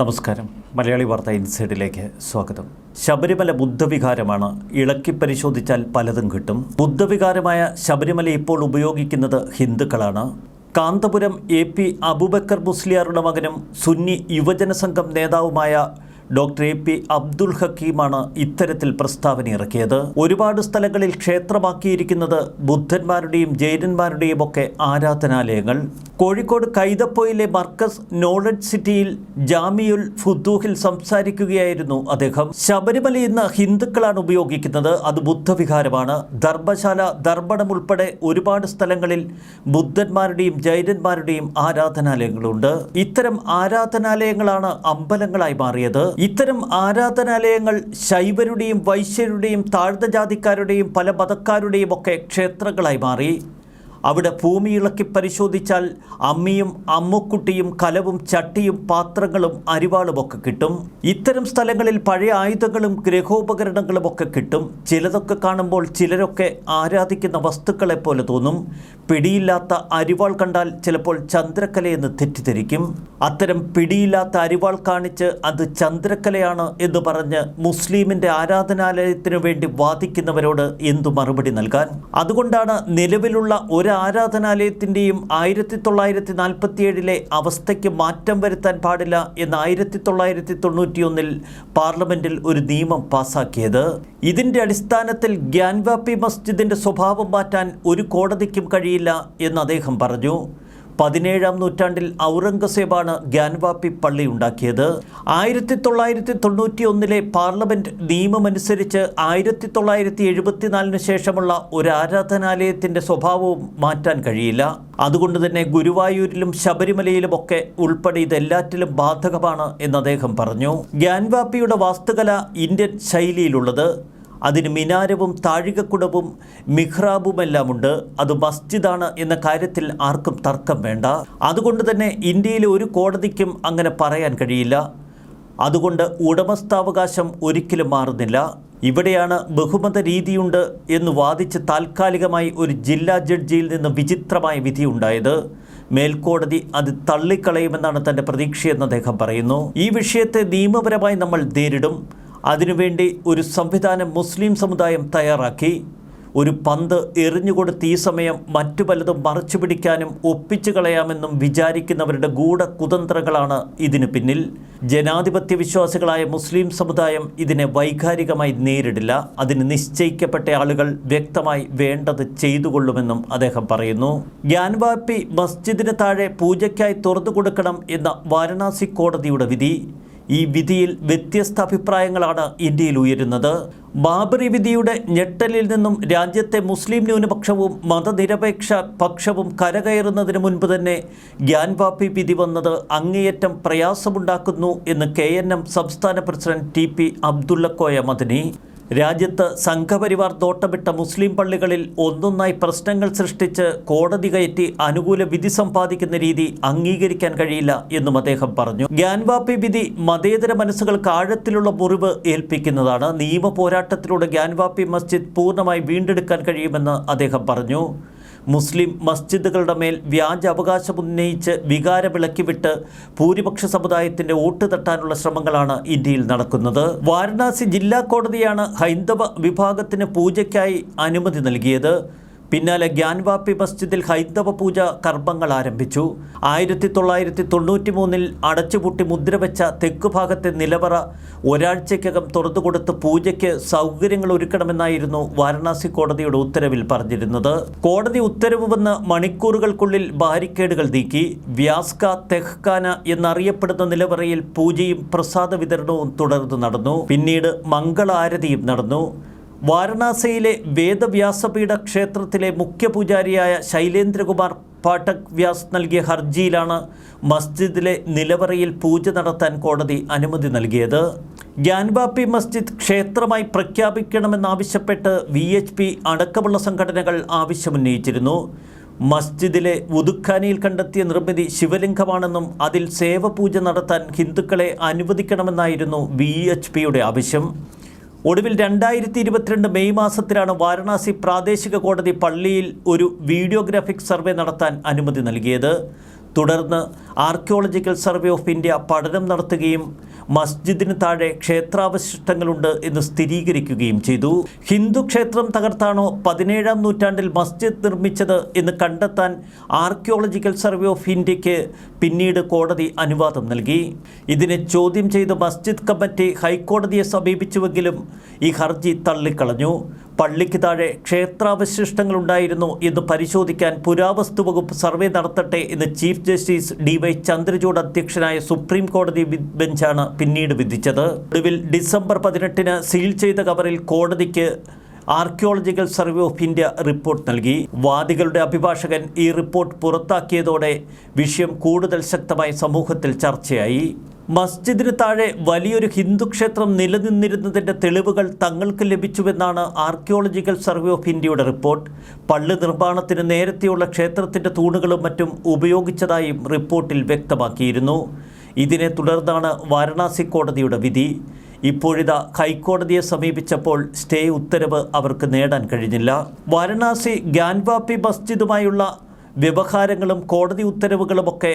നമസ്കാരം. മലയാളി വാർത്ത ഇൻസൈഡിലേക്ക് സ്വാഗതം. ശബരിമല ബുദ്ധവികാരമാണ് ഇളക്കി പരിശോധിച്ചാൽ പലതും കിട്ടും. ബുദ്ധവികാരമായ ശബരിമല ഇപ്പോൾ ഉപയോഗിക്കുന്നത് ഹിന്ദുക്കളാണ്. കാന്തപുരം എ പി അബുബക്കർ മുസ്ലിയാറുടെ മകനും സുന്നി യുവജന സംഘം നേതാവുമായ ഡോക്ടർ എ പി അബ്ദുൽ ഹക്കീമാണ് ഇത്തരത്തിൽ പ്രസ്താവന ഇറക്കിയത്. ഒരുപാട് സ്ഥലങ്ങളിൽ ക്ഷേത്രമാക്കിയിരിക്കുന്നത് ബുദ്ധന്മാരുടെയും ജൈനന്മാരുടെയും ഒക്കെ ആരാധനാലയങ്ങൾ. കോഴിക്കോട് കൈതപ്പൊയിലെ മർക്കസ് നോളജ് സിറ്റിയിൽ ജാമിയുൽ ഫുദ്ദൂഹിൽ സംസാരിക്കുകയായിരുന്നു അദ്ദേഹം. ശബരിമല ഇന്ന് ഹിന്ദുക്കളാണ് ഉപയോഗിക്കുന്നത്. അത് ബുദ്ധവിഹാരമാണ്. ധർമ്മശാല ദർപ്പണം ഉൾപ്പെടെ ഒരുപാട് സ്ഥലങ്ങളിൽ ബുദ്ധന്മാരുടെയും ജൈനന്മാരുടെയും ആരാധനാലയങ്ങളുണ്ട്. ഇത്തരം ആരാധനാലയങ്ങളാണ് അമ്പലങ്ങളായി മാറിയത്. ഇത്തരം ആരാധനാലയങ്ങൾ ശൈവരുടെയും വൈശ്യരുടെയും താഴ്ന്ന ജാതിക്കാരുടെയും പല മതക്കാരുടെയും ഒക്കെ ക്ഷേത്രങ്ങളായി മാറി. അവിടെ ഭൂമി ഇളക്കി പരിശോധിച്ചാൽ അമ്മിയും അമ്മുക്കുട്ടിയും കലവും ചട്ടിയും പാത്രങ്ങളും അരിവാളുമൊക്കെ കിട്ടും. ഇത്തരം സ്ഥലങ്ങളിൽ പഴയ ആയുധങ്ങളും ഗ്രഹോപകരണങ്ങളും ഒക്കെ കിട്ടും. ചിലതൊക്കെ കാണുമ്പോൾ ചിലരൊക്കെ ആരാധിക്കുന്ന വസ്തുക്കളെ പോലെ തോന്നും. പിടിയില്ലാത്ത അരിവാൾ കണ്ടാൽ ചിലപ്പോൾ ചന്ദ്രക്കലയെന്ന് തെറ്റിദ്ധരിക്കും. അത്തരം പിടിയില്ലാത്ത അരിവാൾ കാണിച്ച് അത് ചന്ദ്രക്കലയാണ് എന്ന് പറഞ്ഞ് മുസ്ലിമിന്റെ ആരാധനാലയത്തിനു വേണ്ടി വാദിക്കുന്നവരോട് എന്തു മറുപടി നൽകാൻ? അതുകൊണ്ടാണ് നിലവിലുള്ള ഒരു ആരാധനാലയത്തിന്റെയും ആയിരത്തി തൊള്ളായിരത്തി നാൽപ്പത്തിയേഴിലെ അവസ്ഥയ്ക്ക് മാറ്റം വരുത്താൻ പാടില്ല എന്ന് ആയിരത്തി തൊള്ളായിരത്തി തൊണ്ണൂറ്റിയൊന്നിൽ പാർലമെന്റിൽ ഒരു നിയമം പാസാക്കിയത്. ഇതിന്റെ അടിസ്ഥാനത്തിൽ ഗ്യാൻവാപ്പി മസ്ജിദിന്റെ സ്വഭാവം മാറ്റാൻ ഒരു കോടതിക്കും കഴിയില്ല എന്ന് അദ്ദേഹം പറഞ്ഞു. പതിനേഴാം നൂറ്റാണ്ടിൽ ഔറംഗസേബാണ് ഗ്യാൻവാപ്പി പള്ളി ഉണ്ടാക്കിയത്. ആയിരത്തി തൊള്ളായിരത്തി തൊണ്ണൂറ്റി ഒന്നിലെ പാർലമെന്റ് നിയമമനുസരിച്ച് ആയിരത്തി തൊള്ളായിരത്തി എഴുപത്തിനാലിന് ശേഷമുള്ള ഒരു ആരാധനാലയത്തിന്റെ സ്വഭാവവും മാറ്റാൻ കഴിയില്ല. അതുകൊണ്ട് തന്നെ ഗുരുവായൂരിലും ശബരിമലയിലുമൊക്കെ ഉൾപ്പെടെ ഇതെല്ലാറ്റിലും ബാധകമാണ് എന്ന് അദ്ദേഹം പറഞ്ഞു. ഗ്യാൻവാപ്പിയുടെ വാസ്തുകല ഇന്ത്യൻ ശൈലിയിലുള്ളത്. അതിന് മിനാരവും താഴികക്കുടവും മിഹ്റാബുമെല്ലാമുണ്ട്. അത് മസ്ജിദാണ് എന്ന കാര്യത്തിൽ ആർക്കും തർക്കം വേണ്ട. അതുകൊണ്ട് തന്നെ ഇന്ത്യയിലെ ഒരു കോടതിക്കും അങ്ങനെ പറയാൻ കഴിയില്ല. അതുകൊണ്ട് ഉടമസ്ഥാവകാശം ഒരിക്കലും മാറുന്നില്ല. ഇവിടെയാണ് ബഹുമത രീതിയുണ്ട് എന്ന് വാദിച്ച് താൽക്കാലികമായി ഒരു ജില്ലാ ജഡ്ജിയിൽ നിന്ന് വിചിത്രമായ വിധി വിധിയുണ്ടായത്. മേൽക്കോടതി അത് തള്ളിക്കളയുമെന്നാണ് തന്റെ പ്രതീക്ഷയെന്ന് അദ്ദേഹം പറയുന്നു. ഈ വിഷയത്തെ നിയമപരമായി നമ്മൾ നേരിടും. അതിനുവേണ്ടി ഒരു സംവിധാനം മുസ്ലിം സമുദായം തയ്യാറാക്കി. ഒരു പന്ത് എറിഞ്ഞുകൊടുത്ത് ഈ സമയം മറ്റു പലതും മറച്ചു പിടിക്കാനും ഒപ്പിച്ചു കളയാമെന്നും വിചാരിക്കുന്നവരുടെ ഗൂഢ കുതന്ത്രങ്ങളാണ് ഇതിനു പിന്നിൽ. ജനാധിപത്യ വിശ്വാസികളായ മുസ്ലിം സമുദായം ഇതിനെ വൈകാരികമായി നേരിടില്ല. അതിന് നിശ്ചയിക്കപ്പെട്ട ആളുകൾ വ്യക്തമായി വേണ്ടത് ചെയ്തുകൊള്ളുമെന്നും അദ്ദേഹം പറയുന്നു. ഗ്യാൻവാപ്പി മസ്ജിദിന് താഴെ പൂജയ്ക്കായി തുറന്നു കൊടുക്കണം എന്ന വാരണാസി കോടതിയുടെ വിധി. ഈ വിധിയിൽ വ്യത്യസ്ത അഭിപ്രായങ്ങളാണ് ഇന്ത്യയിൽ ഉയരുന്നത്. ബാബറി വിധിയുടെ ഞെട്ടലിൽ നിന്നും രാജ്യത്തെ മുസ്ലിം ന്യൂനപക്ഷവും മതനിരപേക്ഷ പക്ഷവും കരകയറുന്നതിന് മുൻപ് തന്നെ ഗ്യാൻവാപ്പി വിധി വന്നത് അങ്ങേയറ്റം പ്രയാസമുണ്ടാക്കുന്നു എന്ന് കെ സംസ്ഥാന president T P Abdullakoya Madani. രാജ്യത്ത് സംഘപരിവാർ തോട്ടമിട്ട മുസ്ലിം പള്ളികളിൽ ഒന്നൊന്നായി പ്രശ്നങ്ങൾ സൃഷ്ടിച്ച് കോടതി കയറ്റി അനുകൂല വിധി സമ്പാദിക്കുന്ന രീതി അംഗീകരിക്കാൻ കഴിയില്ല എന്നും അദ്ദേഹം പറഞ്ഞു. ഗ്യാൻവാപ്പി വിധി മതേതര മനസ്സുകൾക്ക് ആഴത്തിലുള്ള മുറിവ് ഏൽപ്പിക്കുന്നതാണ്. നിയമ പോരാട്ടത്തിലൂടെ ഗ്യാൻവാപ്പി മസ്ജിദ് പൂർണമായി വീണ്ടെടുക്കാൻ കഴിയുമെന്ന് അദ്ദേഹം പറഞ്ഞു. മുസ്ലിം മസ്ജിദുകളുടെ മേൽ വ്യാജ അവകാശം ഉന്നയിച്ച് വികാരമിളക്കിവിട്ട് ഭൂരിപക്ഷ സമുദായത്തിന്റെ വോട്ട് തട്ടാനുള്ള ശ്രമങ്ങളാണ് ഇന്ത്യയിൽ നടക്കുന്നത്. വാരണാസി ജില്ലാ കോടതിയാണ് ഹൈന്ദവ വിഭാഗത്തിന് പൂജയ്ക്കായി അനുമതി നൽകിയത്. പിന്നാലെ ഗ്യാൻവാപ്പി മസ്ജിദിൽ ഹൈന്ദവ പൂജ കർമ്മങ്ങൾ ആരംഭിച്ചു. ആയിരത്തി തൊള്ളായിരത്തി തൊണ്ണൂറ്റി മൂന്നിൽ അടച്ചുപൂട്ടി മുദ്രവെച്ച തെക്കു ഭാഗത്തെ നിലവറ ഒരാഴ്ചയ്ക്കകം തുറന്നുകൊടുത്ത് പൂജയ്ക്ക് സൗകര്യങ്ങൾ ഒരുക്കണമെന്നായിരുന്നു വാരണാസി കോടതിയുടെ ഉത്തരവിൽ പറഞ്ഞിരുന്നത്. കോടതി ഉത്തരവ് വന്ന് മണിക്കൂറുകൾക്കുള്ളിൽ ബാരിക്കേഡുകൾ നീക്കി. വ്യാസ്ക തെഹ്ഖാന എന്നറിയപ്പെടുന്ന നിലവറയിൽ പൂജയും പ്രസാദ വിതരണവും തുടർന്ന് നടന്നു. പിന്നീട് മംഗളാരതിയും നടന്നു. വാരണാസിയിലെ വേദവ്യാസപീഠ ക്ഷേത്രത്തിലെ മുഖ്യപൂജാരിയായ ശൈലേന്ദ്രകുമാർ പാഠക് വ്യാസ് നൽകിയ ഹർജിയിലാണ് മസ്ജിദിലെ നിലവറയിൽ പൂജ നടത്താൻ കോടതി അനുമതി നൽകിയത്. ഗ്യാൻവാപ്പി മസ്ജിദ് ക്ഷേത്രമായി പ്രഖ്യാപിക്കണമെന്നാവശ്യപ്പെട്ട് വി എച്ച് പി അടക്കമുള്ള സംഘടനകൾ ആവശ്യമുന്നയിച്ചിരുന്നു. മസ്ജിദിലെ ഉദുഖാനിയിൽ കണ്ടെത്തിയ നിർമ്മിതി ശിവലിംഗമാണെന്നും അതിൽ സേവ പൂജ നടത്താൻ ഹിന്ദുക്കളെ അനുവദിക്കണമെന്നായിരുന്നു വി എച്ച് പിയുടെ ആവശ്യം. ഒടുവിൽ രണ്ടായിരത്തി ഇരുപത്തിരണ്ട് മെയ് മാസത്തിലാണ് വാരണാസി പ്രാദേശിക കോടതി പള്ളിയിൽ ഒരു വീഡിയോഗ്രാഫിക് സർവേ നടത്താൻ അനുമതി നൽകിയത്. തുടർന്ന് ആർക്കിയോളജിക്കൽ സർവേ ഓഫ് ഇന്ത്യ പഠനം നടത്തുകയും മസ്ജിദിന് താഴെ ക്ഷേത്രാവശിഷ്ടങ്ങളുണ്ട് എന്ന് സ്ഥിരീകരിക്കുകയും ചെയ്തു. ഹിന്ദു ക്ഷേത്രം തകർത്താണോ പതിനേഴാം നൂറ്റാണ്ടിൽ മസ്ജിദ് നിർമ്മിച്ചത് എന്ന് കണ്ടെത്താൻ ആർക്കിയോളജിക്കൽ സർവേ ഓഫ് ഇന്ത്യയ്ക്ക് പിന്നീട് കോടതി അനുവാദം നൽകി. ഇതിനെ ചോദ്യം ചെയ്ത് മസ്ജിദ് കമ്മിറ്റി ഹൈക്കോടതിയെ സമീപിച്ചുവെങ്കിലും ഈ ഹർജി തള്ളിക്കളഞ്ഞു. പള്ളിക്ക് താഴെ ക്ഷേത്രാവശിഷ്ടങ്ങളുണ്ടായിരുന്നു എന്ന് പരിശോധിക്കാൻ പുരാവസ്തു വകുപ്പ് സർവേ നടത്തട്ടെ എന്ന് chief justice D Y Chandrachud അധ്യക്ഷനായ സുപ്രീം കോടതി ബെഞ്ചാണ് പിന്നീട് വിധിച്ചത്. ഒടുവിൽ ഡിസംബർ പതിനെട്ടിന് സീൽ ചെയ്ത കവറിൽ കോടതിക്ക് archaeological survey of India report നൽകി. വാദികളുടെ അഭിഭാഷകൻ ഈ റിപ്പോർട്ട് പുറത്താക്കിയതോടെ വിഷയം കൂടുതൽ ശക്തമായി സമൂഹത്തിൽ ചർച്ചയായി. മസ്ജിദിന് താഴെ വലിയൊരു ഹിന്ദു ക്ഷേത്രം നിലനിന്നിരുന്നതിന്റെ തെളിവുകൾ തങ്ങൾക്ക് ലഭിച്ചുവെന്നാണ് ആർക്കിയോളജിക്കൽ സർവേ ഓഫ് ഇന്ത്യയുടെ റിപ്പോർട്ട്. പള്ളി നിർമ്മാണത്തിന് നേരത്തെയുള്ള ക്ഷേത്രത്തിന്റെ തൂണുകളും മറ്റും ഉപയോഗിച്ചതായും റിപ്പോർട്ടിൽ വ്യക്തമാക്കിയിരുന്നു. ഇതിനെ തുടർന്നാണ് വാരണാസി കോടതിയുടെ വിധി. ഇപ്പോഴിതാ ഹൈക്കോടതിയെ സമീപിച്ചപ്പോൾ സ്റ്റേ ഉത്തരവ് അവർക്ക് നേടാൻ കഴിഞ്ഞില്ല. വാരണാസി ഗ്യാൻവാപ്പി മസ്ജിദുമായുള്ള വ്യവഹാരങ്ങളും കോടതി ഉത്തരവുകളുമൊക്കെ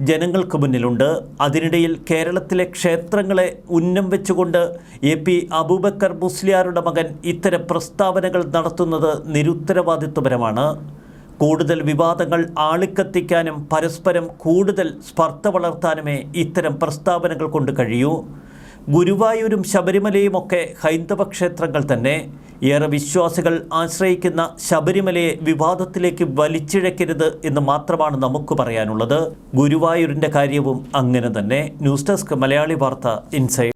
ജനങ്ങൾക്ക് മുന്നിലുണ്ട്. അതിനിടയിൽ കേരളത്തിലെ ക്ഷേത്രങ്ങളെ ഉന്നം വെച്ചുകൊണ്ട് എ പി അബൂബക്കർ മുസ്ലിയാരുടെ മകൻ ഇത്തരം പ്രസ്താവനകൾ നടത്തുന്നത് നിരുത്തരവാദിത്വപരമാണ്. കൂടുതൽ വിവാദങ്ങൾ ആളിക്കത്തിക്കാനും പരസ്പരം കൂടുതൽ സ്പർദ്ധ വളർത്താനുമേ ഇത്തരം പ്രസ്താവനകൾ കൊണ്ട് കഴിയൂ. ഗുരുവായൂരും ശബരിമലയുമൊക്കെ ഹൈന്ദവ ക്ഷേത്രങ്ങൾ തന്നെ. ഏറെ വിശ്വാസികൾ ആശ്രയിക്കുന്ന ശബരിമലയെ വിവാദത്തിലേക്ക് വലിച്ചിഴക്കരുത് എന്ന് മാത്രമാണ് നമുക്ക് പറയാനുള്ളത്. ഗുരുവായൂരിന്റെ കാര്യവും അങ്ങനെ തന്നെ. ന്യൂസ് ഡെസ്ക് മലയാളി വാർത്ത ഇൻസൈഡ്